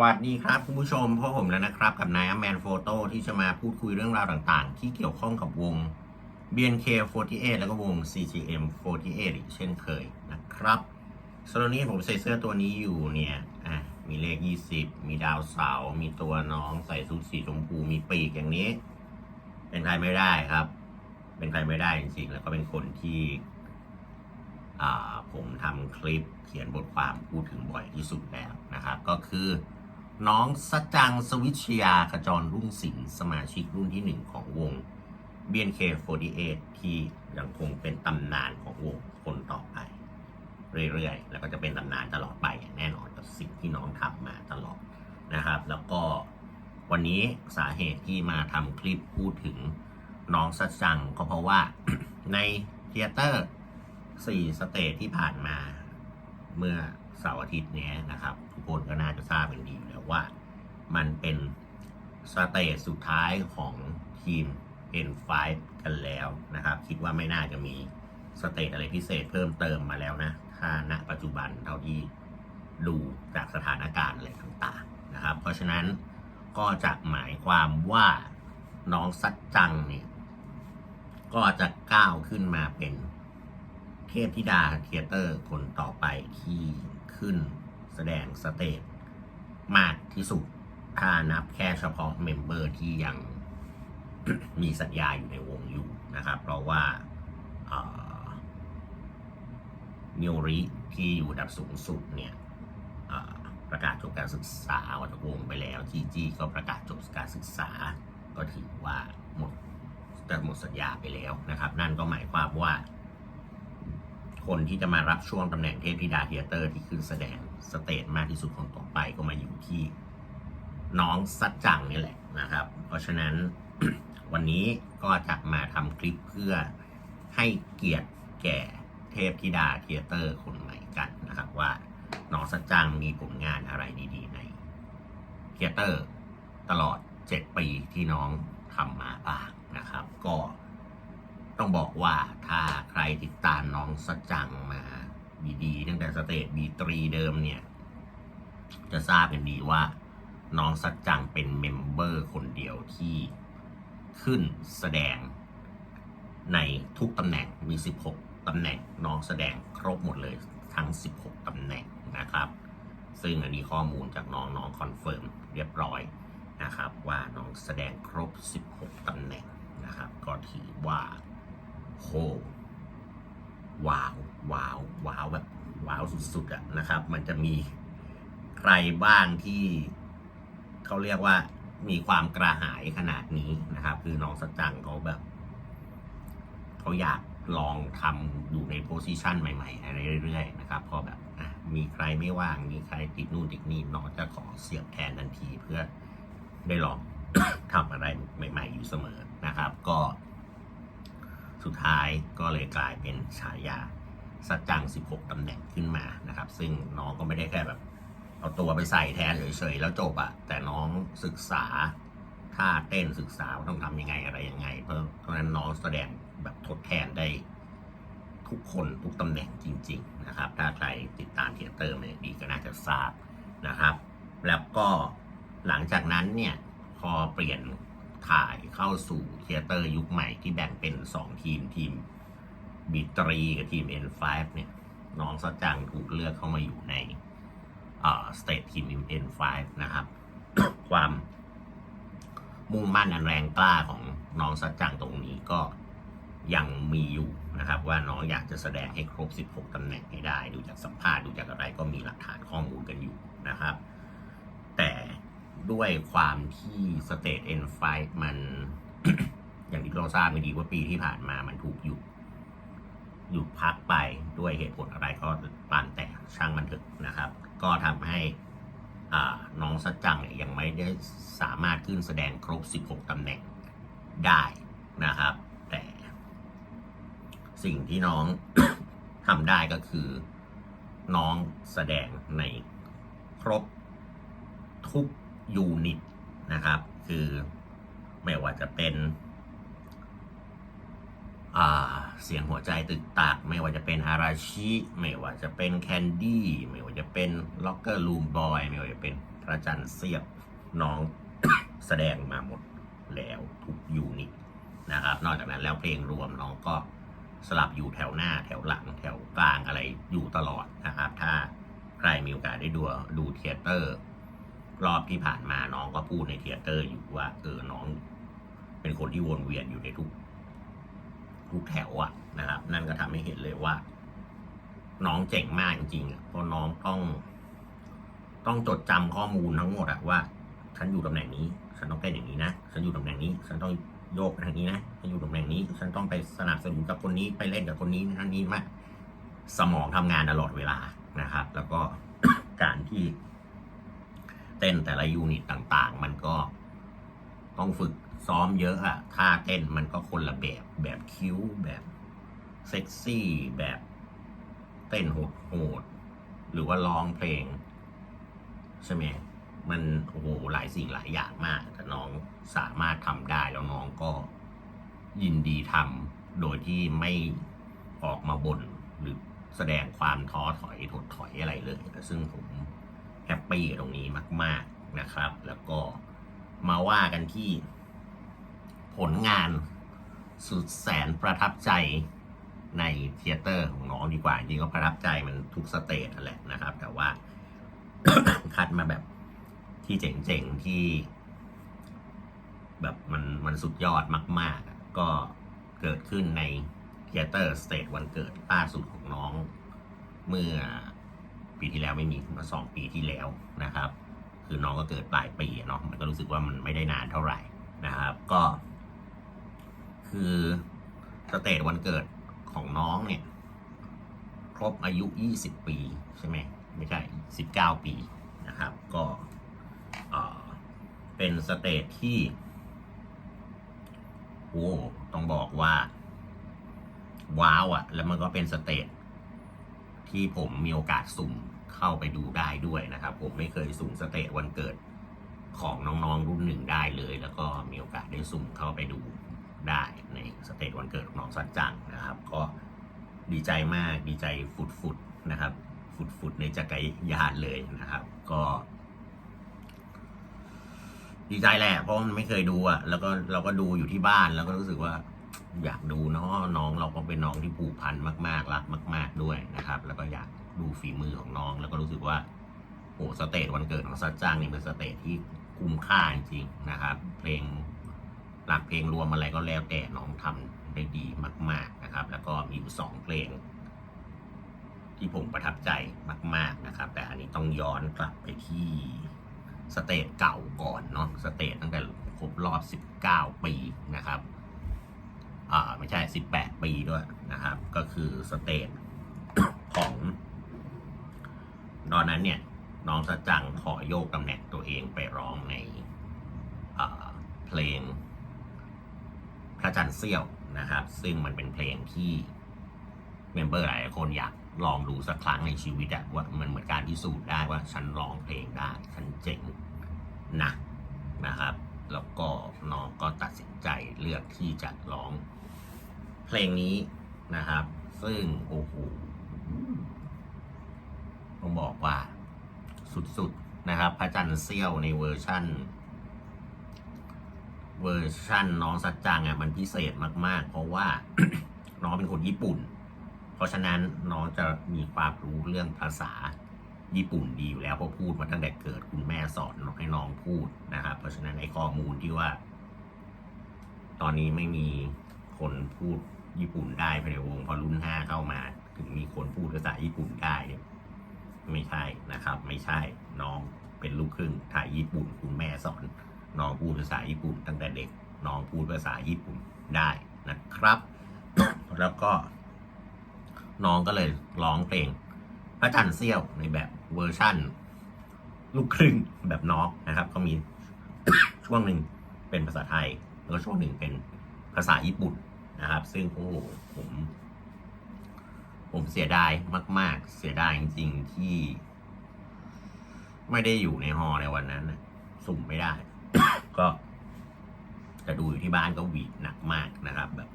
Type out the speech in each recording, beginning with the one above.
วัสดีครับคุณผู้ชมพบผมแล้วนะครับ กับนายแมนโฟโต้ที่จะมาพูดคุยเรื่องราวต่างๆ ที่เกี่ยวข้องกับวง BNK48 แล้วก็วง CGM48 อีกเช่นเคยนะครับสำหรับนี้ผมใส่เสื้อตัวนี้อยู่เนี่ยอะมีเลข 20 มีดาวเสาร์มีตัวน้องใส่ชุดสีชมพูมีปีกอย่างนี้ เป็นใครไม่ได้ครับ เป็นใครไม่ได้จริงๆแล้วก็เป็นคนที่อ่าผมทำคลิปเขียนบทความพูดถึงบ่อยที่สุดแล้วนะครับ ก็คือ น้องสัจจังสวิชยาขจรรุ่งสิงห์สมาชิกรุ่นที่หนึ่งของวง BNK48 ที่ยังคงเป็นตำนานของวงคนต่อไป เรื่อยๆ แล้วก็จะเป็นตำนานตลอดไปแน่นอนกับสิ่งที่น้องทำมาตลอดนะครับ แล้วก็วันนี้สาเหตุที่มาทำคลิปพูดถึงน้องสัจจังก็เพราะว่าในเทเตอร์สี่สเตจที่ผ่านมาเมื่อเสาร์อาทิตย์นี้นะครับ คนก็น่าจะทราบเป็นดีอยู่แล้วว่า มันเป็นสเตจสุดท้ายของทีม N5 กันแล้วนะครับ คิดว่าไม่น่าจะมีสเตจอะไรพิเศษเพิ่มเติมมาแล้วนะ ถ้าณปัจจุบันเท่าที่ดูจากสถานการณ์อะไรต่างๆนะครับ เพราะฉะนั้นก็จะหมายความว่าน้องสัจจังเนี่ยก็จะก้าวขึ้นมาเป็นเทพธิดาเทยเตอร์คนต่อไปที่ขึ้น แสดงสเตจมากที่สุด ถ้านับแค่เฉพาะเมมเบอร์ที่ยังมีสัญญาอยู่ในวงอยู่นะครับ เพราะว่ามิโอริที่อยู่ดับสูงสุดเนี่ยประกาศจบการศึกษาออกจากวงไปแล้วจีจีก็ประกาศจบการศึกษา ก็ถือว่าหมดจะหมดสัญญาไปแล้วนะครับ นั่นก็หมายความว่า คนที่จะมารับช่วงตำแหน่งเทพธิดาเทยเตอร์ที่ขึ้นแสดง สเตจมากที่สุดคนต่อไปก็มาอยู่ที่น้องสัจจังนี่แหละนะครับ เพราะฉะนั้นวันนี้ก็จะมาทำคลิปเพื่อให้เกียรติแก่เทพธิดาเทยเตอร์คนใหม่กันนะครับว่าน้องสัจจังมีผลงานอะไรดีๆในเทยเตอร์ตลอด 7 ปีที่น้องทำมาบ้างนะครับ ก็ต้องบอกว่าถ้าใครติดตามน้องสัจจังมา สเตจบีตรีเดิมเนี่ย จะทราบกันดีว่า น้องสัจจังเป็นเมมเบอร์คนเดียวที่ขึ้นแสดงในทุกตำแหน่งมี 16 ตำแหน่งน้องแสดงครบหมดเลยทั้ง 16 ตำแหน่งนะครับ ซึ่งอันนี้ข้อมูลจากน้องน้องคอนเฟิร์มเรียบร้อยนะครับ ว่าน้องแสดงครบ 16 ตำแหน่งนะครับ ก็ถือว่าโหว้าวว้าวว้าวแบบ ว้าวสุดๆอะนะครับ มันจะมีใครบ้างที่เขาเรียกว่ามีความกระหายขนาดนี้นะครับ คือน้องสัจจังเขาแบบเขาอยากลองทำอยู่ในโพสิชันใหม่ๆอะไรเรื่อยๆนะครับพอแบบมีใครไม่ว่าง มีใครติดนู่นติดนี่น้องจะขอเสียบแทนทันทีเพื่อได้ลองทำอะไรใหม่ ๆ อยู่เสมอนะครับ ก็สุดท้ายก็เลยกลายเป็นฉายา สัจจัง 16 ตำแหน่งขึ้นมานะครับ ซึ่งน้องก็ไม่ได้แค่แบบ เอาตัวไปใส่แทนเฉยๆแล้วจบอะแต่น้องศึกษาท่าเต้นศึกษาว่าต้องทำยังไงอะไรยังไง เพราะเพราะนั้นน้องแสดงแบบทดแทนได้ทุกคนทุกตำแหน่งจริง ๆนะครับ ถ้าใครติดตามเทยเตอร์มาดีก็น่าจะทราบนะครับ แล้วก็หลังจากนั้นเนี่ยพอเปลี่ยนถ่ายเข้าสู่เทยเตอร์ยุคใหม่ที่แบ่งเป็น 2 ทีมทีม บีตรีกับทีม N5 เนี่ย น้องสัจจังถูกเลือกเข้ามาอยู่ในสเตททีม N5 นะครับ ความมุ่งมั่นอันแรงกล้าของน้องสัจจังตรงนี้ก็ยังมีอยู่นะครับ ว่าน้องอยากจะแสดงให้ครบ 16 ตำแหน่งให้ได้ ดูจากสัมภาษณ์ดูจากอะไรก็มีหลักฐานข้อมูลกันอยู่นะครับ แต่ด้วยความที่สเตท N5 มัน อย่างที่เราทราบไม่ดีว่าปีที่ผ่านมามันถูกหยุด หยุดพักไปด้วยเหตุผลอะไรก็ตามแต่ช่างมันเถอะนะครับ ก็ทำให้น้องสัจจังเนี่ยยังไม่ได้สามารถขึ้นแสดงครบ 16ตำแหน่งได้นะครับ แต่สิ่งที่น้องทำได้ก็คือน้องแสดงในครบทุกยูนิตนะครับ คือไม่ว่าจะเป็น เสียงหัวใจตึกตัก ไม่ว่าจะเป็นฮาราชิ ไม่ว่าจะเป็นแคนดี้ ไม่ว่าจะเป็นล็อกเกอร์ลูมบอย ไม่ว่าจะเป็นพระจันทร์เสียบน้องแสดงมาหมดแล้วทุกยูนิตนะครับ นอกจากนั้นแล้วเพลงรวมน้องก็สลับอยู่แถวหน้าแถวหลังแถวกลางอะไรอยู่ตลอดนะครับ ถ้าใครมีโอกาสได้ดูดูเทเตอร์ รอบที่ผ่านมาน้องก็พูดในเทเตอร์อยู่ว่าเออน้อง เป็นคนที่วนเวียนอยู่ในทุก ทุกแถวอะนะครับ นั่นก็ทำให้เห็นเลยว่า น้องเจ๋งมากจริงๆเพราะน้องต้อง ต้องจดจำข้อมูลทั้งหมดอะว่า ฉันอยู่ตำแหน่งนี้ ฉันต้องเป็นอย่างนี้นะ ฉันอยู่ตำแหน่งนี้ ฉันต้องโยกไปทางนี้นะ ฉันอยู่ตำแหน่งนี้ ฉันต้องไปสนับสนุนกับคนนี้ไปเล่นกับคนนี้นั่นนี่มาสมองทำงานตลอดเวลานะครับ แล้วก็การที่เต้นแต่ละยูนิตต่าง ๆ มันก็ต้องฝึก ซ้อมเยอะอะท่าเต้นมันก็คนละแบบ แบบคิ้วแบบเซ็กซี่ แบบเต้นโหดๆหรือว่าร้องเพลง ใช่ไหมมันโอ้โหหลายสิ่งหลายอย่างมาก แต่น้องสามารถทำได้แล้วน้องก็ยินดีทำโดยที่ไม่ออกมาบ่นหรือแสดงความท้อถอยถดถอยอะไรเลย ซึ่งผมแฮปปี้ตรงนี้มาก ๆนะครับ แล้วก็มาว่ากันที่ ผลงานสุดแสนประทับใจในเทเตอร์ของน้องดีกว่า จริงก็ประทับใจมันทุกสเตจนั่นแหละนะครับ แต่ว่า คัดมาแบบที่เจ๋งๆ ที่ แบบมันมันสุดยอดมาก ๆ ก็เกิดขึ้นในเทเตอร์สเตจวันเกิดล่าสุดของน้อง เมื่อปีที่แล้วไม่มีมื่อสองปีที่แล้วนะครับ คือน้องก็เกิดปลายปีเนาะมันก็รู้สึกว่ามันไม่ได้นานเท่าไหร่นะครับ ก็ คือสเตจวันเกิดของน้องเนี่ย ครบอายุ 20 ปี ใช่ไหมไม่ใช่ 19 ปีนะครับ ก็เป็นสเตจที่โอ้ต้องบอกว่า ว้าวอะ่ะ แล้วมันก็เป็นสเตจที่ผมมีโอกาสสุ่มเข้าไปดูได้ด้วยนะครับ ผมไม่เคยสุ่มสเตจวันเกิดของน้องๆรุ่นหนึ่งได้เลย แล้วก็มีโอกาสได้สุ่มเข้าไปดู ได้ในสเตจวันเกิดของน้องสัจจังนะครับ ก็ดีใจมากดีใจฟุดๆนะครับ ฟุดๆในจักรยานเลยนะครับ ก็ ดีใจแหละเพราะมันไม่เคยดูอะแล้วก็เราก็ดูอยู่ที่บ้านแล้วก็รู้สึกว่าอยากดูเนาะน้องเราก็เป็นน้องที่ผูกพันมากๆรักมาก ๆด้วยนะครับ แล้วก็อยากดูฝีมือของน้อง แล้วก็รู้สึกว่าโอ้สเตจวันเกิดของซัดจ้างนี่เป็นสเตจที่คุ้มค่าจริงๆนะครับ เพลง หลักเพลงรวมอะไรก็แล้วแต่น้องทำได้ดีมาก ๆนะครับ แล้วก็มีอยู่สองเพลง ที่ผมประทับใจมาก ๆนะครับ แต่อันนี้ต้องย้อนกลับไปที่สเตจเก่าก่อนเนาะสเตจตั้งแต่ครบรอบ 19 ปีนะครับอ่าไม่ใช่ 18 ปีด้วยนะครับ ก็คือสเตจของตอนนั้นเนี่ยน้องสะจังขอโยกตำแหน่งตัวเองไปร้องในเพลง พระจันทร์เสี้ยวนะครับ ซึ่งมันเป็นเพลงที่เมมเบอร์หลายคนอยากลองดูสักครั้งในชีวิตอะว่ามันเหมือนการพิสูจน์ได้ว่าฉันร้องเพลงได้ ฉันเจ๋งนะนะครับ แล้วก็น้องก็ตัดสินใจเลือกที่จะร้องเพลงนี้นะครับ ซึ่งโอ้โหต้องบอกว่าสุดๆนะครับ พระจันทร์เสี้ยวในเวอร์ชั่น เวอร์ชั่นน้องสัจจังอะมันพิเศษมาก ๆ เพราะว่าน้องเป็นคนญี่ปุ่น เพราะฉะนั้นน้องจะมีความรู้เรื่องภาษาญี่ปุ่นดีอยู่แล้วเพราะพูดมาตั้งแต่เกิดคุณแม่สอนให้น้องพูดนะครับ เพราะฉะนั้นไอ้ข้อมูลที่ว่า ตอนนี้ไม่มีคนพูดญี่ปุ่นได้ภายในวงพอรุ่นห้าเข้ามา ถึงมีคนพูดภาษาญี่ปุ่นได้เนี่ยไม่ใช่นะครับ ไม่ใช่น้องเป็นลูกครึ่งไทยญี่ปุ่นคุณแม่สอน น้องพูดภาษาญี่ปุ่น ตั้งแต่เด็กน้องพูดภาษาญี่ปุ่นได้นะครับ แล้วก็ น้องก็เลยร้องเพลงพระจันทร์เสี้ยวในแบบเวอร์ชั่น ลูกครึ่งแบบน้องนะครับ ก็มีช่วงหนึ่งเป็นภาษาไทย แล้วก็ช่วงหนึ่งเป็นภาษาญี่ปุ่นนะครับ ซึ่งโอ้โหผม ผมเสียดายมาก ๆ เสียดายจริง ๆ ที่ ไม่ได้อยู่ในฮอลในวันนั้นสุ่มไม่ได้ ก็แต่ดูอยู่ที่บ้านก็หวีดหนักมากนะครับ แบบ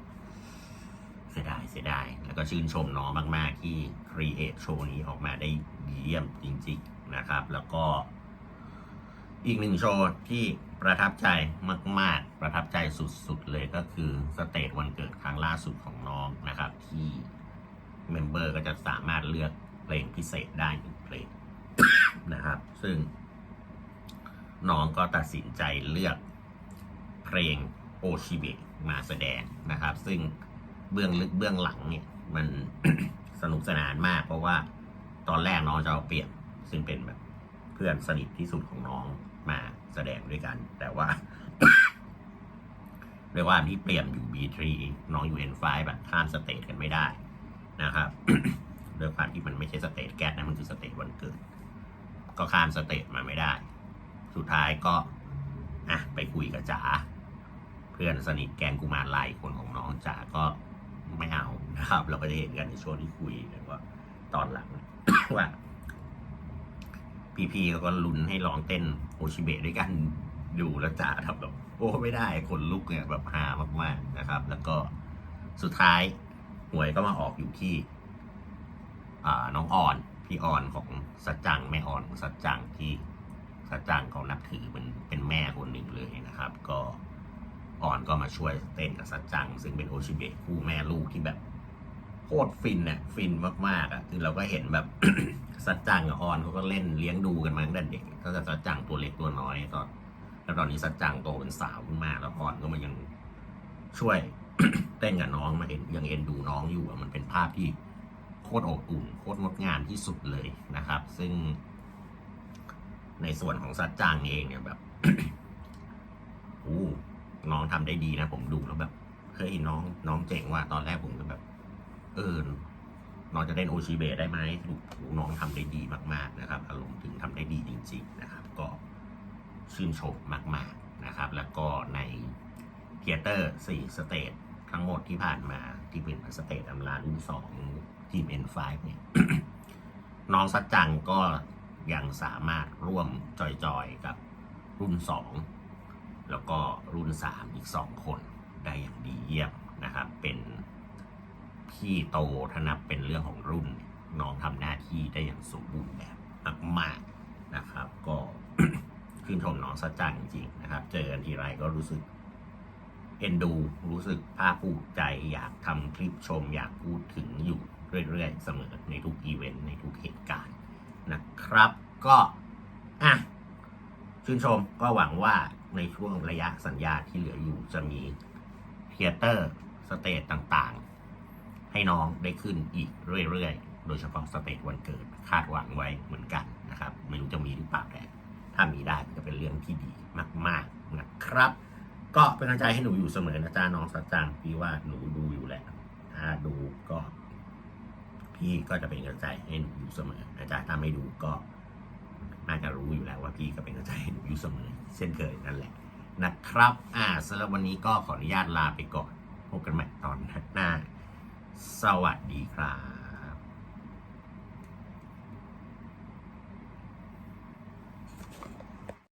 เสียดายเสียดายแล้วก็ชื่นชมน้องมาก ๆ ที่ครีเอทโชว์นี้ออกมาได้ดีเยี่ยมจริง ๆนะครับ แล้วก็อีกหนึ่งโชว์ที่ประทับใจมาก ๆ ประทับใจสุด ๆ เลยก็คือสเตจวันเกิดครั้งล่าสุดของน้องนะครับ ที่เมมเบอร์ก็จะสามารถเลือกเพลงพิเศษได้หนึ่งเพลงนะครับ ซึ่ง น้องก็ตัดสินใจเลือกเพลงโอชิเบะมาแสดงนะครับ ซึ่งเบื้องลึกเบื้องหลังเนี่ยมันสนุกสนานมาก เพราะว่าตอนแรกน้องจะเอาเปรียบซึ่งเป็นแบบเพื่อนสนิทที่สุดของน้องมาแสดงด้วยกัน แต่ว่าด้วยความที่เปลี่ยนอยู่ B3 น้องอยู่ N5 แบบข้ามสเตจกันไม่ได้นะครับด้วยความที่มันไม่ใช่สเตจแก๊สนะมันคือสเตจวันเกิด ก็ข้ามสเตจมาไม่ได้ สุดท้ายก็อะไปคุยกับจ๋าเพื่อนสนิทแกงกุมารลายคนของน้องจ๋าก็ไม่เอานะครับ เราก็จะเห็นกันในช่วงที่คุยกันว่าตอนหลังว่าพี่ๆเขาก็ลุ้นให้ลองเต้นโอชิเบะด้วยกันดูแล้วจ๋าทำแบบโอ้ไม่ได้คนลุกเนี่ยแบบฮามากๆนะครับ แล้วก็สุดท้ายหวยก็มาออกอยู่ที่อ่าน้องอ่อนพี่อ่อนของสัจจังแม่อ่อนของสัจจังที่ สัจจังเขานับถือเป็นเป็นแม่คนหนึ่งเลยนะครับ ก็อ่อนก็มาช่วยเต้นกับสัจจัง ซึ่งเป็นโอชิเบะคู่แม่ลูกที่แบบโคตรฟินเนี่ยฟินมากๆอะคือเราก็เห็นแบบสัจจังกับอ่อนเขาก็เล่นเลี้ยงดูกันมาตั้งแต่เด็กก็จะสัจจังตัวเล็กตัวน้อยตอนแล้วตอนนี้สัจจังโตเป็นสาวขึ้นมาแล้วอ่อนก็มายังช่วยเต้นกับน้องมาเห็นยังเอ็นดูน้องอยู่อะมันเป็นภาพที่โคตรอบอุ่นโคตรงดงามที่สุดเลยนะครับ ซึ่ง ในส่วนของสัจจังเองเนี่ยแบบโอ้น้องทำได้ดีนะ ผมดูแล้วแบบเฮ้ยน้องน้องเจ๋งว่าตอนแรกผมก็แบบ เออน้องจะเล่นโอชิเบะได้ไหมดูกน้องทำได้ดีมาก ๆนะครับ อารมณ์ถึงทำได้ดีจริง ๆ นะครับ ก็ชื่นชมมาก ๆนะครับ แล้วก็ในเทเตอร์สี่สเตจทั้งหมดที่ผ่านมาที่เป็นสเตจอำลารุ่นสองทีม N5 เนี่ยน้องสัจจังก็ ยังสามารถร่วมจอยๆกับรุ่นสองแล้วก็รุ่นสามอีกสองคนได้อย่างดีเยี่ยมนะครับ เป็นพี่โตถ้านับเป็นเรื่องของรุ่นน้องทำหน้าที่ได้อย่างสมบูรณ์แบบมากๆนะครับ ก็ชื่นชมน้องสัจจังจริงๆนะครับ เจอกันทีไรก็รู้สึกเอ็นดูรู้สึกภาคภูมิใจอยากทำคลิปชม อยากพูดถึงอยู่เรื่อยๆ เสมอในทุกอีเวนต์ในทุกเหตุการณ์ นะครับ ก็อะชื่นชมก็หวังว่าในช่วงระยะสัญญาที่เหลืออยู่จะมีเทเตอร์สเตจต่างๆ ให้น้องได้ขึ้นอีกเรื่อยๆ โดยเฉพาะสเตจวันเกิดคาดหวังไว้เหมือนกันนะครับ ไม่รู้จะมีหรือเปล่าแต่ถ้ามีได้ก็จะเป็นเรื่องที่ดีมาก ๆนะครับ ก็เป็นกำลังใจให้หนูอยู่เสมอนะจ๊ะน้องสัจจังพี่ว่าหนูดูอยู่แหละถ้าดูก็ พี่ก็จะเป็นกำลังใจให้หนูอยู่เสมอนะจ๊ะถ้าไม่ดูก็น่าจะรู้อยู่แล้วว่าพี่ก็เป็นกำลังใจให้หนูอยู่เสมอ เช่นเคยนั่นแหละนะครับอ่าสำหรับวันนี้ก็ขออนุญาตลาไปก่อนพบกันใหม่ตอนหน้า สวัสดีครับ